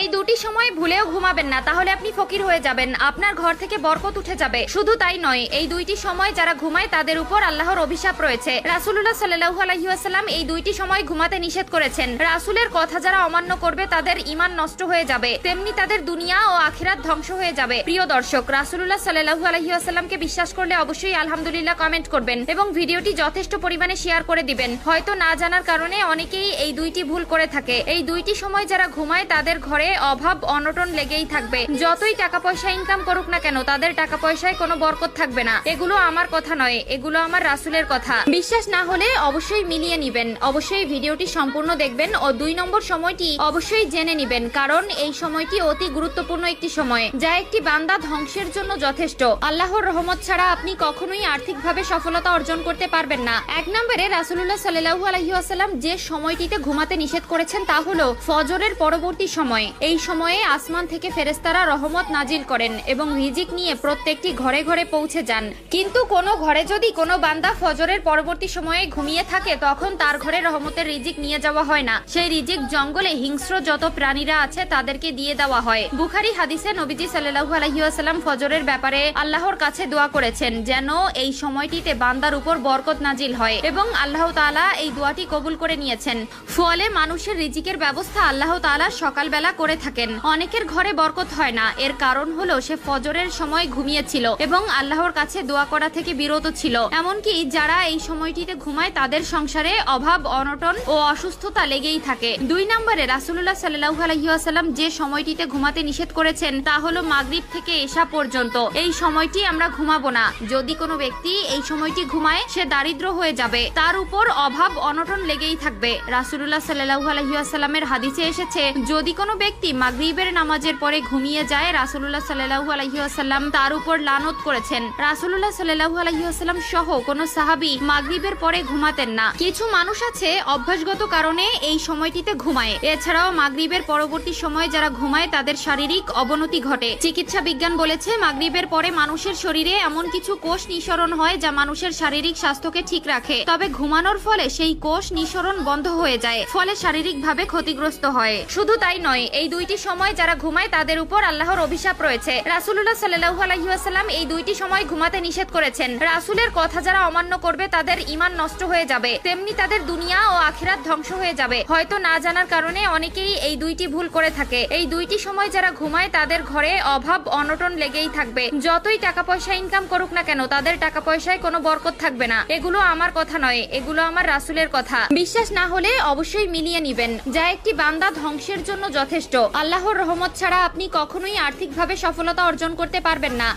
এই দুটি সময় ভুলেও ঘুমাবেন না, তাহলে আপনি ফকির হয়ে যাবেন। আপনার ঘর থেকে বরকত উঠে যাবে। শুধু তাই নয়, এই দুইটি সময় যারা ঘুমায় তাদের উপর আল্লাহর অভিশাপ রয়েছে। রাসুল্লাহ সাল্লাহু আলহিউসাল্লাম এই দুইটি সময় ঘুমাতে নিষেধ করেছেন। রাসুলের কথা যারা অমান্য করবে, তাদের ইমান নষ্ট হয়ে যাবে। তেমনি তাদের দুনিয়া ও আখিরাত ধ্বংস হয়ে যাবে। প্রিয় দর্শক রাসুল্লাহ সাল্লাহু আলহিউসাল্লামকে বিশ্বাস করলে অবশ্যই আলহামদুলিল্লাহ কমেন্ট করবেন এবং ভিডিওটি যথেষ্ট পরিমাণে শেয়ার করে দিবেন। হয়তো না জানার কারণে অনেকেই এই দুইটি ভুল করে থাকে। এই দুইটি সময় যারা ঘুমায়, তাদের ঘরে অভাব, অনটন লেগেই থাকবে। যতই টাকা পয়সা ইনকাম করুক না কেন, তাদের টাকা পয়সায় কোনো বরকত থাকবে না। এগুলো আমার কথা নয়, এগুলো আমার রাসুলের কথা। বিশ্বাস না হলে অবশ্যই মিলিয়ে নিবেন। অবশ্যই ভিডিওটি সম্পূর্ণ দেখবেন ও দুই নম্বর সময়টি অবশ্যই জেনে নিবেন, কারণ এই সময়টি অতি গুরুত্বপূর্ণ একটি সময়, যা একটি বান্দা ধ্বংসের জন্য যথেষ্ট। আল্লাহর রহমত ছাড়া আপনি কখনোই আর্থিকভাবে সফলতা অর্জন করতে পারবেন না। এক নম্বরে রাসুল্লাহ সাল্লাহু আলহিহাসাল্লাম যে সময়টিতে ঘুমাতে নিষেধ করেছেন তা হলো ফজরের পরবর্তী সময়। এই সময়ে আসমান থেকে ফেরেস্তারা রহমত নাজিল করেন এবং রিজিক নিয়ে প্রত্যেকটি ঘরে ঘরে পৌঁছে যান। কিন্তু কোনো ঘরে যদি কোনো বান্দা ফজরের পরবর্তী সময়ে ঘুমিয়ে থাকে, তখন তার ঘরে রহমতের রিজিক নিয়ে যাওয়া হয় না। সেই রিজিক জঙ্গলে হিংস্র যত প্রাণীরা আছে, তাদেরকে দিয়ে দেওয়া হয়। বুখারি হাদিসে নবীজি সাল্লাহু আলহিউসাল্লাম ফজরের ব্যাপারে আল্লাহর কাছে দোয়া করেছেন, যেন এই সময়টিতে বান্দার উপর বরকত নাজিল হয় এবং আল্লাহ তাআলা এই দোয়াটি কবুল করে নিয়েছেন। ফলে মানুষের রিজিকের ব্যবস্থা আল্লাহ তাআলা সকালবেলা করে থাকেন। অনেকের ঘরে বরকত হয় না। এর কারণ হলো সে ফজরের সময় ঘুমিয়েছিল এবং আল্লাহর কাছে দোয়া করা থেকে বিরত ছিল। এমনকি যারা এই সময়টিতে ঘুমায়, তাদের সংসারে অভাব, অনটন ও অসুস্থতা লেগেই থাকে। দুই নম্বরে রাসুল্লাহ সাল্লাহু আলহিহাসাল্লাম যে সময়টিতে ঘুমাতে নিষেধ করেছেন, তা হলো মাগরিব থেকে এসা পর্যন্ত। এই সময়টি আমরা ঘুমাবো না। যদি কোনো ব্যক্তি এই সময়টি ঘুমায়, সে দারিদ্র হয়ে যাবে। তার উপর অভাব, অনটন লেগেই থাকবে। রাসুল্লাহ সাল্লাহু আলহিহাসাল্লামের হাদিসে এসেছে, যদি কোনো ব্যক্তি মাগরিবের নামাজের পরে ঘুমিয়ে যায় রাসুল্লাহ সাল্লাহু আলহিহাসাল্লাম তার উপর লানত করেছেন। রাসুল্লাহ সাল্লাহু আলহিহাসাল্লাম সহ কোনো সাহাবি মাগরিবের পরে ঘুমাতেন না। কিছু মানুষ আছে অভ্যাসগত কারণে এই সময়টিতে ঘুমায়। এছাড়াও মাগরিবের পরবর্তী সময়ে যারা ঘুমায়, তাদের শারীরিক অবনতি ঘটে। চিকিৎসা বিজ্ঞান বলেছে, মাগরিবের পরে মানুষের শরীরে এমন কিছু কোষ নিঃসরণ হয় যা মানুষের শারীরিক স্বাস্থ্যকে ঠিক রাখে। তবে ঘুমানোর ফলে সেই কোষ নিঃসরণ বন্ধ হয়ে যায়, ফলে শারীরিকভাবে ক্ষতিগ্রস্ত হয়। শুধু তাই নয় এই দুইটি সময় যারা ঘুমায় তাদের উপর আল্লাহর অভিশাপ রয়েছে। রাসুল্লাহ সাল্লাহু আলহিহাসাল্লাম এই দুইটি সময় ঘুমাতে নিষেধ করেছেন। রাসুলের কথা যারা অমান্য করবে তাদের ইমান নষ্ট হয়ে যাবে। তেমনি তাদের দুনিয়া ও আখিরাত ধ্বংস হয়ে যাবে। হয়তো না জানার কারণে অনেকেই এই দুইটি ভুল করে থাকে। এই দুইটি সময় যারা ঘুমায় তাদের ঘরে অভাব, অনটন লেগেই থাকবে। যতই টাকা পয়সা ইনকাম করুক না কেন, তাদের টাকা পয়সায় কোনো বরকত থাকবে না। এগুলো আমার কথা নয়, এগুলো আমার রাসুলের কথা। বিশ্বাস না হলে অবশ্যই মিলিয়ে নিবেন। যা একটি বান্দা ধ্বংসের জন্য যথেষ্ট আল্লাহর রহমত ছাড়া আপনি কখনোই আর্থিকভাবে সফলতা অর্জন করতে পারবেন না।